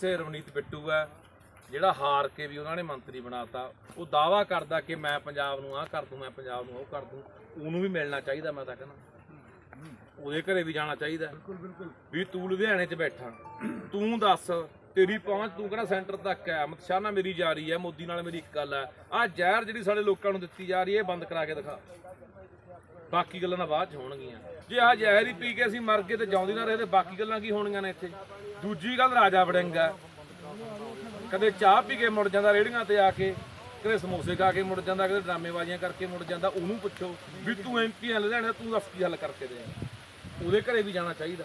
ਪਾਸੇ ਰਵਨੀਤ ਬਿੱਟੂ ਹੈ ਜਿਹੜਾ ਹਾਰ ਕੇ ਵੀ ਉਹਨਾਂ ਨੇ ਮੰਤਰੀ ਬਣਾਤਾ ਉਹ ਦਾਵਾ ਕਰਦਾ ਕਿ ਮੈਂ ਪੰਜਾਬ ਨੂੰ ਆਹ ਕਰ ਦੂੰ ਮੈਂ ਪੰਜਾਬ ਨੂੰ ਉਹ ਕਰ ਦੂੰ ਉਹਨੂੰ ਵੀ ਮਿਲਣਾ ਚਾਹੀਦਾ ਮੈਂ ਤਾਂ ਕਹਿੰਦਾ। ਉਹਦੇ ਘਰੇ ਵੀ ਜਾਣਾ ਚਾਹੀਦਾ। ਬਿਲਕੁਲ ਬਿਲਕੁਲ। ਵੀ ਤੂੰ ਲੁਧਿਆਣੇ 'ਚ ਬੈਠਾ ਤੂੰ ਦੱਸ ਤੇਰੀ ਪਹੁੰਚ ਤੂੰ ਕਿਹੜਾ ਸੈਂਟਰ ਤੱਕ ਹੈ ਅਮਿਤ ਸ਼ਾਹ ਨਾਲ ਮੇਰੀ ਜਾਰੀ ਹੈ ਮੋਦੀ ਨਾਲ ਮੇਰੀ ਇੱਕ ਗੱਲ ਹੈ ਆਹ ਜ਼ਹਿਰ ਜਿਹੜੀ ਸਾਡੇ ਲੋਕਾਂ ਨੂੰ ਦਿੱਤੀ ਜਾ ਰਹੀ ਹੈ ਬੰਦ ਕਰਾ ਕੇ ਦਿਖਾ। ਬਾਕੀ ਗੱਲਾਂ ਤਾਂ ਬਾਅਦ ਚ ਹੋਣਗੀਆਂ। ਜੇ ਆਹ ਜ਼ਹਿਰ ਹੀ ਪੀ ਕੇ ਅਸੀਂ ਮਰ ਗਏ ਤੇ ਜਿਉਂਦੇ ਨਾ ਰਹੇ ਤੇ ਬਾਕੀ ਗੱਲਾਂ ਕੀ ਹੋਣਗੀਆਂ ਨੇ ਇੱਥੇ? ਦੂਜੀ ਗੱਲ ਰਾਜਾ ਵੜਿੰਗਾ ਕਦੇ ਚਾਹ ਪੀ ਕੇ ਮੁੜ ਜਾਂਦਾ ਰੇੜੀਆਂ ਤੇ ਆ ਕੇ, ਕਦੇ ਸਮੋਸੇ ਖਾ ਕੇ ਮੁੜ ਜਾਂਦਾ, ਕਦੇ ਡਰਾਮੇਬਾਜ਼ੀਆਂ ਕਰਕੇ ਮੁੜ ਜਾਂਦਾ, ਉਹਨੂੰ ਪੁੱਛੋ ਵੀ ਤੂੰ ਐਮਪੀ ਆ ਲੈਣਾ, ਤੂੰ ਦੱਸ ਕੀ ਹੱਲ ਕਰਕੇ ਦੇ। ਉਹਦੇ ਘਰੇ ਵੀ ਜਾਣਾ ਚਾਹੀਦਾ।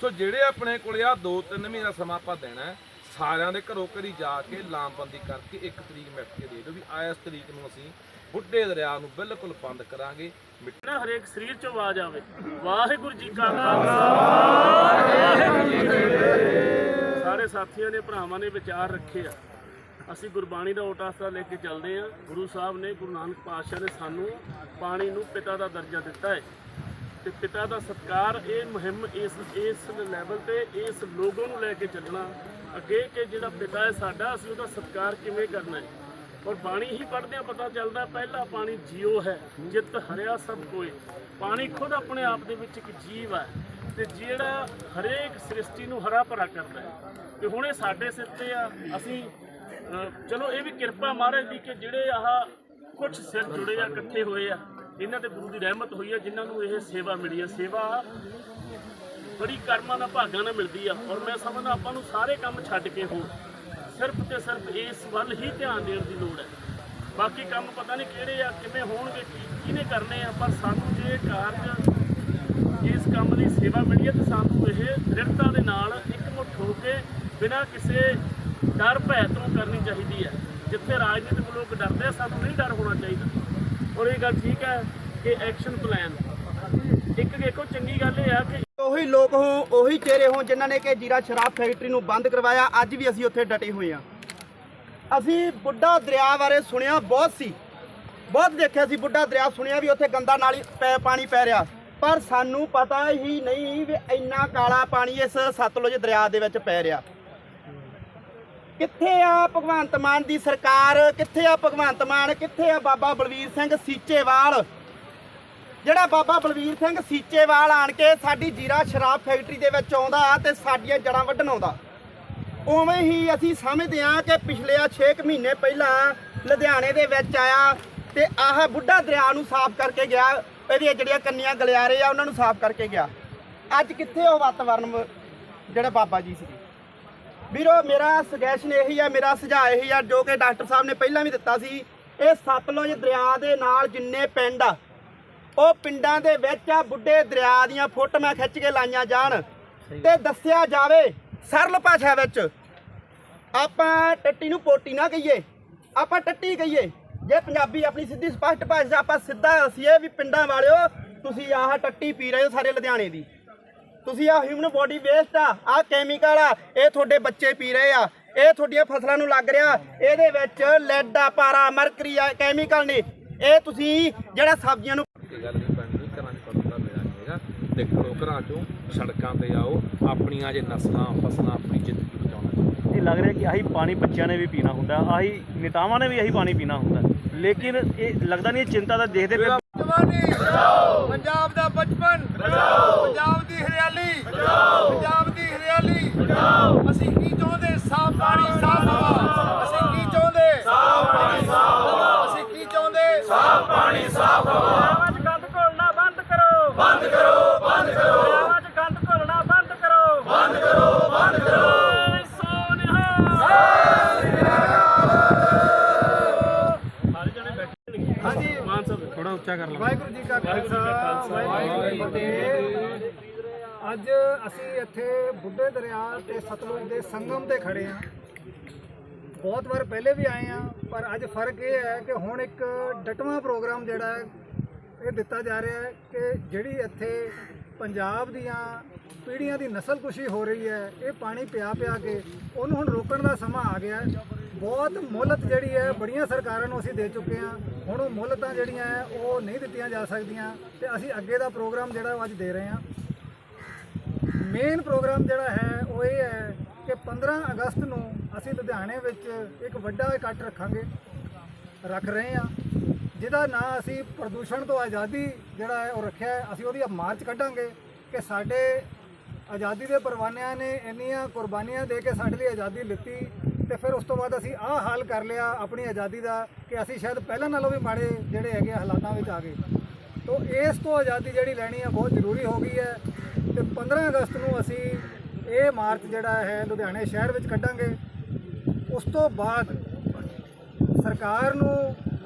ਸੋ ਜਿਹੜੇ ਆਪਣੇ ਕੋਲੇ ਆ 2-3 ਮਹੀਨਾ ਸਮਾਂ ਆਪਾਂ ਦੇਣਾ ਸਾਰਿਆਂ ਦੇ ਘਰੋਂ ਘਰੀ ਜਾ ਕੇ ਲਾਮਬੰਦੀ ਕਰਕੇ ਇੱਕ ਤਰੀਕ ਮਿੱਟ ਕੇ ਦੇ ਦਿਓ ਵੀ ਆ ਤਰੀਕ ਨੂੰ ਅਸੀਂ ਬੁੱਢੇ ਦਰਿਆ ਨੂੰ ਬਿਲਕੁਲ ਬੰਦ ਕਰਾਂਗੇ। ਮਿੱਟ- ਨਾ ਹਰੇਕ ਸਰੀਰ ਚੋਂ ਆਵਾਜ਼ ਆਵੇ। ਵਾਹਿਗੁਰੂ ਜੀ ਕਾ ਖਾਲਸਾ। ਸਾਰੇ ਸਾਥੀਆਂ ਨੇ, ਭਰਾਵਾਂ ਨੇ ਵਿਚਾਰ ਰੱਖੇ ਆ। ਅਸੀਂ ਗੁਰਬਾਣੀ ਦਾ ਓਟਾਸਾ ਲੈ ਕੇ ਚੱਲਦੇ ਆ। ਗੁਰੂ ਸਾਹਿਬ ਨੇ, ਗੁਰੂ ਨਾਨਕ ਪਾਤਸ਼ਾਹ ਨੇ ਸਾਨੂੰ ਪਾਣੀ ਨੂੰ ਪਿਤਾ ਦਾ ਦਰਜਾ ਦਿੱਤਾ ਹੈ। ਤੇ ਪਿਤਾ ਦਾ ਸਤਕਾਰ ਇਹ ਮੁਹਿੰਮ ਇਸ ਇਸ ਲੈਵਲ ਤੇ ਇਸ ਲੋਗੋ ਨੂੰ ਲੈ ਕੇ ਚੱਲਣਾ। ਅੱਗੇ ਕਿ ਜਿਹੜਾ ਪਿਤਾ ਹੈ ਸਾਡਾ, ਅਸੀਂ ਉਹਦਾ ਸਤਕਾਰ ਕਿਵੇਂ ਕਰਨਾ ਹੈ? ਔਰ ਬਾਣੀ ਹੀ ਪੜ੍ਹਦੇ ਆ ਪਤਾ ਚੱਲਦਾ ਪਹਿਲਾ ਪਾਣੀ ਜੀਉ ਹੈ, ਜਿਤ ਹਰਿਆ ਸਭ ਕੋਏ। ਪਾਣੀ ਖੁਦ ਆਪਣੇ ਆਪ ਦੇ ਵਿੱਚ ਇੱਕ ਜੀਵ ਹੈ ਤੇ ਜਿਹੜਾ ਹਰੇਕ ਸ੍ਰਿਸ਼ਟੀ ਨੂੰ ਹਰਾ ਭਰਾ ਕਰਦਾ ਹੈ। ਤੇ ਹੁਣ ਇਹ ਸਾਡੇ ਸਿਰ ਤੇ ਆ, ਅਸੀਂ ਚਲੋ ਇਹ ਵੀ ਕਿਰਪਾ ਮਹਾਰਾਜ ਦੀ ਕਿ ਜਿਹੜੇ ਆਹ ਕੁਝ ਸਿਰ ਜੁੜੇ ਆ, ਇਕੱਠੇ ਹੋਏ ਆ, ਇਹਨਾਂ ਤੇ ਗੁਰੂ ਦੀ ਰਹਿਮਤ ਹੋਈ ਆ, ਜਿਨ੍ਹਾਂ ਨੂੰ ਇਹ ਸੇਵਾ ਮਿਲੀ ਆ। ਸੇਵਾ ਬੜੀ ਕਰਮਾਂ ਦਾ ਭਾਗਾਂ ਨਾਲ ਮਿਲਦੀ ਆ। ਔਰ ਮੈਂ ਸਮਝਦਾ ਆਪਾਂ ਨੂੰ ਸਾਰੇ ਕੰਮ ਛੱਡ ਕੇ ਹੋ ਸਿਰਫ ਤੇ ਸਿਰਫ ਇਸ ਵੱਲ ਹੀ ਧਿਆਨ ਦੇਣ ਦੀ ਲੋੜ ਹੈ। ਬਾਕੀ ਕੰਮ ਪਤਾ ਨਹੀਂ ਕਿਹੜੇ ਆ, ਕਿਵੇਂ ਹੋਣਗੇ, ਕੀ ਕਿਹਨੇ ਕਰਨੇ ਆ, ਪਰ ਸਾਨੂੰ ਜੇ ਕਾਰਜ ਇਸ ਕੰਮ ਦੀ ਸੇਵਾ ਮਿਲੀ ਹੈ, ਤੇ ਸਾਨੂੰ ਇਹ ਦ੍ਰਿੜਤਾ ਦੇ ਨਾਲ ਇਕਮੁੱਠ ਹੋ ਕੇ ਬਿਨਾਂ ਕਿਸੇ ਡਰ ਭੈ ਤੋਂ ਕਰਨੀ ਚਾਹੀਦੀ ਹੈ। ਜਿੱਥੇ ਰਾਜਨੀਤਿਕ ਲੋਕ ਡਰਦੇ ਆ, ਸਾਨੂੰ ਨਹੀਂ ਡਰ ਹੋਣਾ ਚਾਹੀਦਾ। ਔਰ ਇਹ ਗੱਲ ਠੀਕ ਹੈ ਕਿ ਐਕਸ਼ਨ ਪਲਾਨ ਇੱਕ ਦੇਖੋ, ਚੰਗੀ ਗੱਲ ਇਹ ਆ ਕਿ ਉਹੀ ਲੋਕ ਹੋ ਉਹੀ ਚਿਹਰੇ ਹੋ ਜਿਨ੍ਹਾਂ ਨੇ ਕਿ ਜੀਰਾ ਸ਼ਰਾਬ ਫੈਕਟਰੀ ਨੂੰ ਬੰਦ ਕਰਵਾਇਆ। ਅੱਜ ਵੀ ਅਸੀਂ ਉੱਥੇ ਡਟੇ ਹੋਏ ਆ ਅਸੀਂ ਬੁੱਢਾ ਦਰਿਆ ਬਾਰੇ ਸੁਣਿਆ ਬਹੁਤ ਸੀ। ਬਹੁਤ ਦੇਖਿਆ ਸੀ ਬੁੱਢਾ ਦਰਿਆ, ਸੁਣਿਆ ਵੀ ਉੱਥੇ ਗੰਦਾ ਨਾਲੀ ਪੈ, ਪਾਣੀ ਪੈ ਰਿਹਾ। ਪਰ ਸਾਨੂੰ ਪਤਾ ਹੀ ਨਹੀਂ ਵੀ ਇੰਨਾ ਕਾਲਾ ਪਾਣੀ ਇਸ ਸਤਲੁਜ ਦਰਿਆ ਦੇ ਵਿੱਚ ਪੈ ਰਿਹਾ। ਕਿੱਥੇ ਆ ਭਗਵੰਤ ਮਾਨ ਦੀ ਸਰਕਾਰ? ਕਿੱਥੇ ਆ ਭਗਵੰਤ ਮਾਨ? ਕਿੱਥੇ ਆ ਬਾਬਾ ਬਲਵੀਰ ਸਿੰਘ ਸੀਚੇਵਾਲ? ਜਿਹੜਾ ਬਾਬਾ ਬਲਵੀਰ ਸਿੰਘ ਸੀਚੇਵਾਲ ਆਣ ਕੇ ਸਾਡੀ ਜੀਰਾ ਸ਼ਰਾਬ ਫੈਕਟਰੀ ਦੇ ਵਿੱਚ ਆਉਂਦਾ ਤੇ ਸਾਡੀਆਂ ਜੜਾਂ ਵੱਢਣ ਆਉਂਦਾ। ਉਵੇਂ ਹੀ ਅਸੀਂ ਸਮਝਦੇ ਹਾਂ ਕਿ ਪਿਛਲੇ 6 ਮਹੀਨੇ ਪਹਿਲਾਂ ਲੁਧਿਆਣੇ ਦੇ ਵਿੱਚ ਆਇਆ ਤੇ ਆਹ ਬੁੱਢਾ ਦਰਿਆ ਨੂੰ ਸਾਫ਼ ਕਰਕੇ ਗਿਆ, ਇਹਦੀਆਂ ਜਿਹੜੀਆਂ ਕੰਨੀਆਂ ਗਲਿਆਰੇ ਆ, ਉਹਨਾਂ ਨੂੰ ਸਾਫ਼ ਕਰਕੇ ਗਿਆ। ਅੱਜ ਕਿੱਥੇ ਉਹ ਵਾਤਾਵਰਨ ਵ- ਜਿਹੜਾ ਬਾਬਾ ਜੀ ਸੀ? ਵੀਰੋ, ਮੇਰਾ ਸੁਜੈਸ਼ਨ ਇਹੀ ਆ, ਮੇਰਾ ਸੁਝਾਅ ਇਹੀ ਆ, ਜੋ ਕਿ ਡਾਕਟਰ ਸਾਹਿਬ ਨੇ ਪਹਿਲਾਂ ਵੀ ਦਿੱਤਾ ਸੀ, ਇਹ ਸਤਲੁਜ ਦਰਿਆ ਦੇ ਨਾਲ ਜਿੰਨੇ ਪਿੰਡ ਆ ਉਹ ਪਿੰਡਾਂ ਦੇ ਵਿੱਚ ਆ ਬੁੱਢੇ ਦਰਿਆ ਦੀਆਂ ਫੋਟੋਆਂ ਖਿੱਚ ਕੇ ਲਾਈਆਂ ਜਾਣ ਤੇ ਦੱਸਿਆ ਜਾਵੇ ਸਰਲ ਭਾਸ਼ਾ ਵਿੱਚ ਆਪਾਂ ਟੱਟੀ ਨੂੰ ਪੋਟੀ ਨਾ ਕਹੀਏ ਆਪਾਂ ਟੱਟੀ ਕਹੀਏ। ਜੇ ਪੰਜਾਬੀ ਆਪਣੀ ਸਿੱਧੀ ਸਪਸ਼ਟ ਭਾਸ਼ਾ ਆਪਾਂ ਸਿੱਧਾ ਦਸੀਏ ਵੀ ਪਿੰਡਾਂ ਵਾਲਿਓ ਤੁਸੀਂ ਆਹ ਟੱਟੀ ਪੀ ਰਹੇ ਹੋ ਸਾਰੇ ਲੁਧਿਆਣੇ ਦੀ। ਤੁਸੀਂ ਆ ਹਿਊਮਨ ਬੋਡੀ ਵੇਸਟ ਆ ਆ ਕੈਮੀਕਲ ਆ ਇਹ ਤੁਹਾਡੇ ਬੱਚੇ ਪੀ ਰਹੇ ਆ ਇਹ ਤੁਹਾਡੀਆਂ ਫਸਲਾਂ ਨੂੰ ਲੱਗ ਰਿਹਾ ਇਹਦੇ ਵਿੱਚ ਲੈਡ ਆ ਪਾਰਾ ਮਰਕਰੀ ਆ ਕੈਮੀਕਲ ਨੇ। ਇਹ ਤੁਸੀਂ ਜਿਹੜਾ ਸਬਜ਼ੀਆਂ ਨੂੰ ਇਹ ਗੱਲ ਨਹੀਂ ਪੈਣੀ ਘਰਾਂ 'ਚ ਪੜਦਾ ਮੇਰਾ ਨਹੀਂ ਹੈਗਾ ਨਿਕਲੋ ਘਰਾਂ 'ਚੋਂ ਸੜਕਾਂ ਤੇ ਆਓ ਆਪਣੀਆਂ ਜੇ ਨਸਲਾਂ ਫਸਲਾਂ ਆਪਣੀ ਜ਼ਿੰਦਗੀ ਬਚਾਉਣਾ ਇਹ ਲੱਗ ਰਿਹਾ ਕਿ ਆਹੀ ਪਾਣੀ ਬੱਚਿਆਂ ਨੇ ਵੀ ਪੀਣਾ ਹੁੰਦਾ ਆਹੀ ਨੇਤਾਵਾਂ ਨੇ ਵੀ ਆਹੀ ਪਾਣੀ ਪੀਣਾ ਹੁੰਦਾ। ਲੇਕਿਨ ਇਹ ਲੱਗਦਾ ਨਹੀਂ ਇਹ ਚਿੰਤਾ ਦਾ ਦੇਖਦੇ ਪਏ ਪੰਜਾਬ ਦਾ ਬਚਪਨ ਬਚਾਓ ਪੰਜਾਬ ਦੀ ਹਰਿਆਲੀ ਬਚਾਓ ਪੰਜਾਬ ਦੀ ਹਰਿਆਲੀ ਬਚਾਓ ਅਸੀਂ ਕੀ ਚਾਹੁੰਦੇ ਸਾਫ਼ ਪਾਣੀ ਸਾਫ਼ ਹਵਾ ਅਸੀਂ ਕੀ ਚਾਹੁੰਦੇ ਸਾਫ਼ ਪਾਣੀ ਸਾਫ਼ ਹਵਾ ਅਸੀਂ ਕੀ ਚਾਹੁੰਦੇ ਸਾਫ਼ ਪਾਣੀ ਸਾਫ਼ ਹਵਾ ਆਵਾਜ਼ ਗੰਦ ਘੋਲਣਾ ਬੰਦ ਕਰੋ ਬੰਦ ਕਰੋ ਬੰਦ ਕਰੋ ਆਵਾਜ਼ ਗੰਦ ਘੋਲਣਾ ਬੰਦ ਕਰੋ ਬੰਦ ਕਰੋ ਬੰਦ ਕਰੋ ਸੋਨਿਹਾ ਸਾਰੇ ਜਣੇ ਬੈਠੇ ਨੇ ਹਾਂਜੀ ਮਾਨ ਸਾਹਿਬ ਥੋੜਾ ਉੱਚਾ ਕਰ ਲਓ ਵਾਹਿਗੁਰੂ ਜੀ ਕਾ ਖਾਲਸਾ, ਵਾਹਿਗੁਰੂ ਜੀ ਕੀ ਫਤਿਹ ਅੱਜ ਅਸੀਂ ਇੱਥੇ ਬੁੱਢੇ ਦਰਿਆ ਤੇ ਸਤਲੁਜ ਦੇ ਸੰਗਮ ਤੇ ਖੜੇ ਹਾਂ। ਬਹੁਤ ਵਾਰ ਪਹਿਲੇ ਵੀ ਆਏ ਆ ਪਰ ਅੱਜ ਫ਼ਰਕ ਇਹ ਹੈ ਕਿ ਹੁਣ ਇੱਕ ਡਟਵਾਂ ਪ੍ਰੋਗਰਾਮ ਜਿਹੜਾ ਹੈ, ਇਹ ਦਿੱਤਾ ਜਾ ਰਿਹਾ ਹੈ ਕਿ ਜਿਹੜੀ ਇੱਥੇ ਪੰਜਾਬ ਦੀਆਂ ਪੀੜ੍ਹੀਆਂ ਦੀ ਨਸਲਕੁਸ਼ੀ ਹੋ ਰਹੀ ਹੈ, ਇਹ ਪਾਣੀ ਪਿਆ ਪਿਆ ਕੇ ਉਹਨੂੰ ਹੁਣ ਰੋਕਣ ਦਾ ਸਮਾਂ ਆ ਗਿਆ ਬਹੁਤ ਮੁਹਲਤ ਜਿਹੜੀ ਹੈ, ਬੜੀਆਂ ਸਰਕਾਰਾਂ ਨੂੰ ਅਸੀਂ ਦੇ ਚੁੱਕੇ ਹਾਂ। ਹੁਣ ਉਹ ਮੁਹਲਤਾਂ ਜਿਹੜੀਆਂ ਹੈ, ਉਹ ਨਹੀਂ ਦਿੱਤੀਆਂ ਜਾ ਸਕਦੀਆਂ ਤੇ ਅਸੀਂ ਅੱਗੇ ਦਾ ਪ੍ਰੋਗਰਾਮ ਜਿਹੜਾ ਉਹ ਅੱਜ ਦੇ ਰਹੇ ਹਾਂ। ਮੇਨ ਪ੍ਰੋਗਰਾਮ ਜਿਹੜਾ ਹੈ, ਉਹ ਇਹ ਹੈ ਕਿ ਕਿ 15 ਅਗਸਤ ਨੂੰ ਅਸੀਂ ਲੁਧਿਆਣੇ ਵਿੱਚ ਇੱਕ ਵੱਡਾ ਇਕੱਠ ਰੱਖਾਂਗੇ। ਰੱਖ ਰਹੇ ਹਾਂ। ਜਿਹਦਾ ਨਾਂ ਅਸੀਂ ਪ੍ਰਦੂਸ਼ਣ ਤੋਂ ਆਜ਼ਾਦੀ ਜਿਹੜਾ ਹੈ, ਉਹ ਰੱਖਿਆ ਅਸੀਂ ਉਹਦੀ ਮਾਰਚ ਕੱਢਾਂਗੇ ਕਿ ਸਾਡੇ ਆਜ਼ਾਦੀ ਦੇ ਪਰਵਾਨਿਆਂ ਨੇ ਇੰਨੀਆਂ ਕੁਰਬਾਨੀਆਂ ਦੇ ਕੇ ਸਾਡੇ ਲਈ ਆਜ਼ਾਦੀ ਲਿੱਤੀ ਤੇ ਫਿਰ ਉਸ ਤੋਂ ਬਾਅਦ ਅਸੀਂ ਆਹ ਹਾਲ ਕਰ ਲਿਆ ਆਪਣੀ ਆਜ਼ਾਦੀ ਦਾ ਕਿ ਅਸੀਂ ਸ਼ਾਇਦ ਪਹਿਲਾਂ ਨਾਲੋਂ ਵੀ ਮਾੜੇ ਜਿਹੜੇ ਹੈਗੇ ਆ ਹਾਲਾਤਾਂ ਵਿੱਚ ਆ ਗਏ। ਤੋਂ ਇਸ ਤੋਂ ਆਜ਼ਾਦੀ ਜਿਹੜੀ ਲੈਣੀ ਹੈ ਬਹੁਤ ਜ਼ਰੂਰੀ ਹੋ ਗਈ ਹੈ ਤੇ 15 ਅਗਸਤ ਨੂੰ ਅਸੀਂ ਇਹ ਮਾਰਚ ਜਿਹੜਾ ਹੈ ਲੁਧਿਆਣੇ ਸ਼ਹਿਰ ਵਿੱਚ ਕੱਢਾਂਗੇ। ਉਸ ਤੋਂ ਬਾਅਦ ਸਰਕਾਰ ਨੂੰ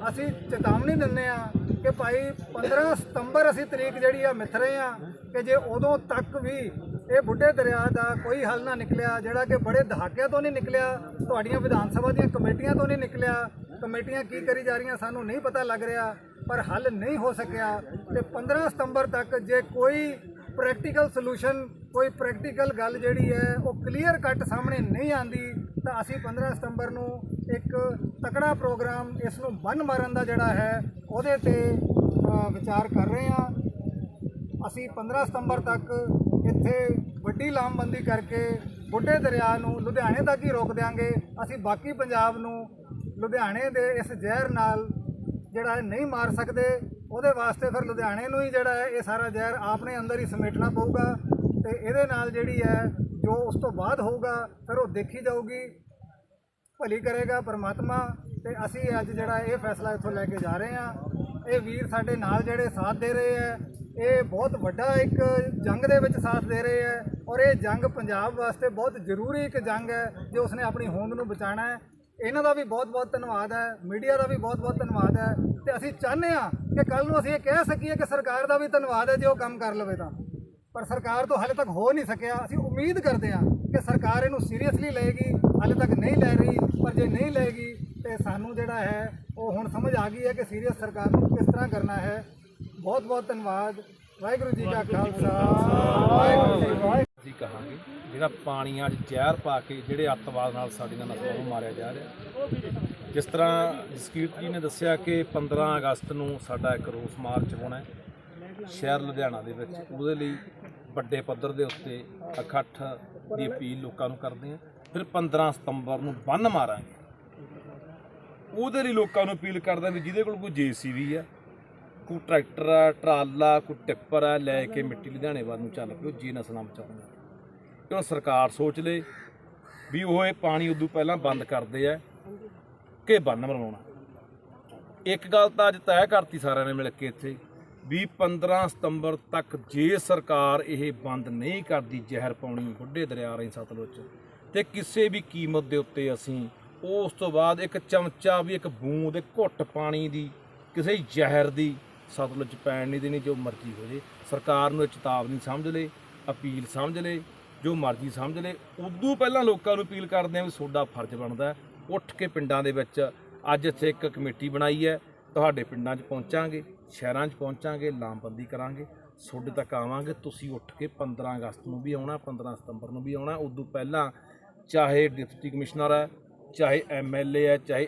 ਅਸੀਂ ਚੇਤਾਵਨੀ ਦਿੰਦੇ ਆ ਕਿ ਭਾਈ 15 ਸਤੰਬਰ ਅਸੀਂ ਤਰੀਕ ਜਿਹੜੀ ਆ ਮਿੱਥ ਰਹੇ ਆ ਕਿ ਜੇ ਉਦੋਂ ਤੱਕ ਵੀ ਇਹ ਬੁੱਢੇ ਦਰਿਆ ਦਾ ਕੋਈ ਹੱਲ ਨਾ ਨਿਕਲਿਆ, ਜਿਹੜਾ ਕਿ ਬੜੇ ਦਹਾਕਿਆਂ ਤੋਂ ਨਹੀਂ ਨਿਕਲਿਆ, ਤੁਹਾਡੀਆਂ ਵਿਧਾਨ ਸਭਾ ਦੀਆਂ ਕਮੇਟੀਆਂ ਤੋਂ ਨਹੀਂ ਨਿਕਲਿਆ, ਕਮੇਟੀਆਂ ਕੀ ਕਰੀ ਜਾ ਰਹੀਆਂ ਸਾਨੂੰ ਨਹੀਂ ਪਤਾ ਲੱਗ ਰਿਹਾ ਪਰ ਹੱਲ ਨਹੀਂ ਹੋ ਸਕਿਆ ਤੇ 15 ਸਤੰਬਰ ਤੱਕ ਜੇ ਕੋਈ ਪ੍ਰੈਕਟੀਕਲ ਸੋਲੂਸ਼ਨ ਕੋਈ ਪ੍ਰੈਕਟੀਕਲ ਗੱਲ ਜਿਹੜੀ ਹੈ, ਉਹ ਕਲੀਅਰ ਕੱਟ ਸਾਹਮਣੇ ਨਹੀਂ ਆਂਦੀ ਤਾਂ ਅਸੀਂ 15 ਸਤੰਬਰ ਨੂੰ ਇੱਕ ਤਕੜਾ ਪ੍ਰੋਗਰਾਮ ਇਸ ਨੂੰ ਬੰਨ ਮਾਰਨ ਦਾ ਜਿਹੜਾ ਹੈ, ਉਹਦੇ ਤੇ ਵਿਚਾਰ ਕਰ ਰਹੇ ਹਾਂ। ਅਸੀਂ 15 ਸਤੰਬਰ ਤੱਕ ਇੱਥੇ ਵੱਡੀ ਲਾਮਬੰਦੀ ਕਰਕੇ ਬੁੱਢੇ ਦਰਿਆ ਨੂੰ ਲੁਧਿਆਣੇ ਤੱਕ ਹੀ ਰੋਕ ਦਿਆਂਗੇ। ਅਸੀਂ ਬਾਕੀ ਪੰਜਾਬ ਨੂੰ ਲੁਧਿਆਣੇ ਦੇ ਇਸ ਜ਼ਹਿਰ ਨਾਲ ਜਿਹੜਾ ਨਹੀਂ ਮਾਰ ਸਕਦੇ, ਉਹਦੇ ਵਾਸਤੇ ਫਿਰ ਲੁਧਿਆਣੇ ਨੂੰ ਹੀ ਜਿਹੜਾ ਹੈ ਇਹ ਸਾਰਾ ਜ਼ਹਿਰ ਆਪਣੇ ਅੰਦਰ ਹੀ ਸਮੇਟਣਾ ਪਊਗਾ ਤੇ ਇਹਦੇ ਨਾਲ ਜਿਹੜੀ ਹੈ, ਜੋ ਉਸ ਤੋਂ ਬਾਅਦ ਹੋਊਗਾ, ਫਿਰ ਉਹ ਦੇਖੀ ਜਾਊਗੀ, ਭਲੀ ਕਰੇਗਾ ਪਰਮਾਤਮਾ ਤੇ ਅਸੀਂ ਅੱਜ ਜਿਹੜਾ ਇਹ ਫੈਸਲਾ ਇੱਥੋਂ ਲੈ ਕੇ ਜਾ ਰਹੇ ਹਾਂ। ਇਹ ਵੀਰ ਸਾਡੇ ਨਾਲ ਜਿਹੜੇ ਸਾਥ ਦੇ ਰਹੇ ਹੈ, ਇਹ ਬਹੁਤ ਵੱਡਾ ਇੱਕ ਜੰਗ ਦੇ ਵਿੱਚ ਸਾਥ ਦੇ ਰਹੇ ਹੈ ਔਰ ਇਹ ਜੰਗ ਪੰਜਾਬ ਵਾਸਤੇ ਬਹੁਤ ਜ਼ਰੂਰੀ ਇੱਕ ਜੰਗ ਹੈ ਜੋ ਉਸਨੇ ਆਪਣੀ ਹੋਂਦ ਨੂੰ ਬਚਾਉਣਾ ਹੈ। ਇਹਨਾਂ ਦਾ ਵੀ ਬਹੁਤ-ਬਹੁਤ ਧੰਨਵਾਦ ਹੈ ਮੀਡੀਆ ਦਾ ਵੀ ਬਹੁਤ-ਬਹੁਤ ਧੰਨਵਾਦ ਹੈ ਤੇ ਅਸੀਂ ਚਾਹੁੰਦੇ ਹਾਂ ਕਿ ਕੱਲ ਨੂੰ ਅਸੀਂ ਇਹ ਕਹਿ ਸਕੀਏ ਕਿ ਸਰਕਾਰ ਦਾ ਵੀ ਧੰਨਵਾਦ ਹੈ ਜੇ ਉਹ ਕੰਮ ਕਰ ਲਵੇ ਤਾਂ। ਪਰ ਸਰਕਾਰ ਤੋਂ ਹਾਲੇ ਤੱਕ ਹੋ ਨਹੀਂ ਸਕਿਆ। ਅਸੀਂ ਉਮੀਦ ਕਰਦੇ ਹਾਂ ਕਿ ਸਰਕਾਰ ਇਹਨੂੰ ਸੀਰੀਅਸਲੀ ਲਏਗੀ ਹਾਲੇ ਤੱਕ ਨਹੀਂ ਲੈ ਰਹੀ ਪਰ ਜੇ ਨਹੀਂ ਲਏਗੀ ਤੇ ਸਾਨੂੰ ਜਿਹੜਾ ਹੈ ਉਹ ਹੁਣ ਸਮਝ ਆ ਗਈ ਹੈ ਕਿ ਸੀਰੀਅਸ ਸਰਕਾਰ ਨੂੰ ਕਿਸ ਤਰ੍ਹਾਂ ਕਰਨਾ ਹੈ। ਬਹੁਤ ਬਹੁਤ ਧੰਨਵਾਦ। ਵਾਹਿਗੁਰੂ ਜੀ ਕਾ ਖਾਲਸਾ। ਵਾਹਿਗੁਰੂ ਜੀ ਕੀ ਫਤਿਹ ਅਸੀਂ ਕਹਾਂਗੇ ਜਿਹੜਾ ਪਾਣੀਆਂ 'ਚ ਜ਼ਹਿਰ ਪਾ ਕੇ ਜਿਹੜੇ ਅੱਤਵਾਦ ਨਾਲ ਸਾਡੀਆਂ ਨਸਲਾਂ ਨੂੰ ਮਾਰਿਆ ਜਾ ਰਿਹਾ। ਜਿਸ ਤਰ੍ਹਾਂ ਜਸਕੀਰਤ ਜੀ ਨੇ ਦੱਸਿਆ ਕਿ 15 ਅਗਸਤ ਨੂੰ ਸਾਡਾ ਇੱਕ ਰੋਸ ਮਾਰਚ ਹੋਣਾ ਹੈ, ਸ਼ਹਿਰ ਲੁਧਿਆਣਾ ਦੇ ਵਿੱਚ। ਉਹਦੇ ਲਈ ਵੱਡੇ ਪੱਧਰ ਦੇ ਉੱਤੇ ਇਕੱਠ ਦੀ ਅਪੀਲ ਲੋਕਾਂ ਨੂੰ ਕਰਦੇ ਆ ਫਿਰ 15 ਸਤੰਬਰ ਨੂੰ ਬੰਨ ਮਾਰਾਂਗੇ। ਉਹਦੇ ਲਈ ਲੋਕਾਂ ਨੂੰ ਅਪੀਲ ਕਰਦਾ ਵੀ ਜਿਹਦੇ ਕੋਲ ਕੋਈ ਜੀਸੀਬੀ ਆ, ਕੋਈ ਟਰੈਕਟਰ ਆ, ਟਰਾਲਾ, ਕੋਈ ਟਿੱਪਰ ਆ, ਲੈ ਕੇ ਮਿੱਟੀ ਲੁਧਿਆਣੇ ਵੱਲ ਨੂੰ ਚੱਲ ਪਿਓ, ਜੇ ਨਸਲਾਂ ਬਚਾਉਣੀਆਂ ਕਿਉਂ ਸਰਕਾਰ ਸੋਚ ਲੇ ਵੀ ਉਹ ਇਹ ਪਾਣੀ ਉਦੋਂ ਪਹਿਲਾਂ ਬੰਦ ਕਰਦੇ ਆ ਕਿ ਬੰਨ ਮਰਵਾਉਣਾ? ਇੱਕ ਗੱਲ ਤਾਂ ਅੱਜ ਤੈਅ ਕਰਤੀ ਸਾਰਿਆਂ ਨੇ ਮਿਲ ਕੇ ਇੱਥੇ ਵੀ 15 ਸਤੰਬਰ ਤੱਕ ਜੇ ਸਰਕਾਰ ਇਹ ਬੰਦ ਨਹੀਂ ਕਰਦੀ, ਜ਼ਹਿਰ ਪਾਉਣੀ ਬੁੱਢੇ ਦਰਿਆ ਰਾਹੀਂ ਸਤਲੁਜ ਤੇ ਕਿਸੇ ਵੀ ਕੀਮਤ ਦੇ ਉੱਤੇ ਅਸੀਂ ਉਸ ਤੋਂ ਬਾਅਦ ਇੱਕ ਚਮਚਾ ਵੀ, ਇੱਕ ਬੂੰਦ, ਇੱਕ ਘੁੱਟ ਪਾਣੀ ਦੀ, ਕਿਸੇ ਜ਼ਹਿਰ ਦੀ ਸਤਲੁਜ ਪੈਣ ਨਹੀਂ ਦੇਣੀ, ਜੋ ਮਰਜ਼ੀ ਹੋ ਜੇ ਸਰਕਾਰ ਨੂੰ ਇਹ ਚੇਤਾਵਨੀ ਸਮਝ ਲੇ, ਅਪੀਲ ਸਮਝ ਲੇ ਜੋ ਮਰਜ਼ੀ ਸਮਝ ਲੇ, ਉਦੋਂ ਪਹਿਲਾਂ ਲੋਕਾਂ ਨੂੰ ਅਪੀਲ ਕਰਦੇ ਆ ਵੀ ਤੁਹਾਡਾ ਫਰਜ਼ ਬਣਦਾ ਉੱਠ ਕੇ ਪਿੰਡਾਂ ਦੇ ਵਿੱਚ ਅੱਜ ਇੱਥੇ ਇੱਕ ਕਮੇਟੀ ਬਣਾਈ ਹੈ, ਤੁਹਾਡੇ ਪਿੰਡਾਂ 'ਚ ਪਹੁੰਚਾਂਗੇ, ਸ਼ਹਿਰਾਂ 'ਚ ਪਹੁੰਚਾਂਗੇ, ਲਾਮਬੰਦੀ ਕਰਾਂਗੇ ਤੁਹਾਡੇ ਤੱਕ ਆਵਾਂਗੇ, ਤੁਸੀਂ ਉੱਠ ਕੇ 15 ਅਗਸਤ ਨੂੰ ਵੀ ਆਉਣਾ 15 ਸਤੰਬਰ ਨੂੰ ਵੀ ਆਉਣਾ, ਉਦੋਂ ਪਹਿਲਾਂ ਚਾਹੇ ਡਿਪਟੀ ਕਮਿਸ਼ਨਰ ਹੈ, ਚਾਹੇ ਐਮਐਲਏ ਹੈ, ਚਾਹੇ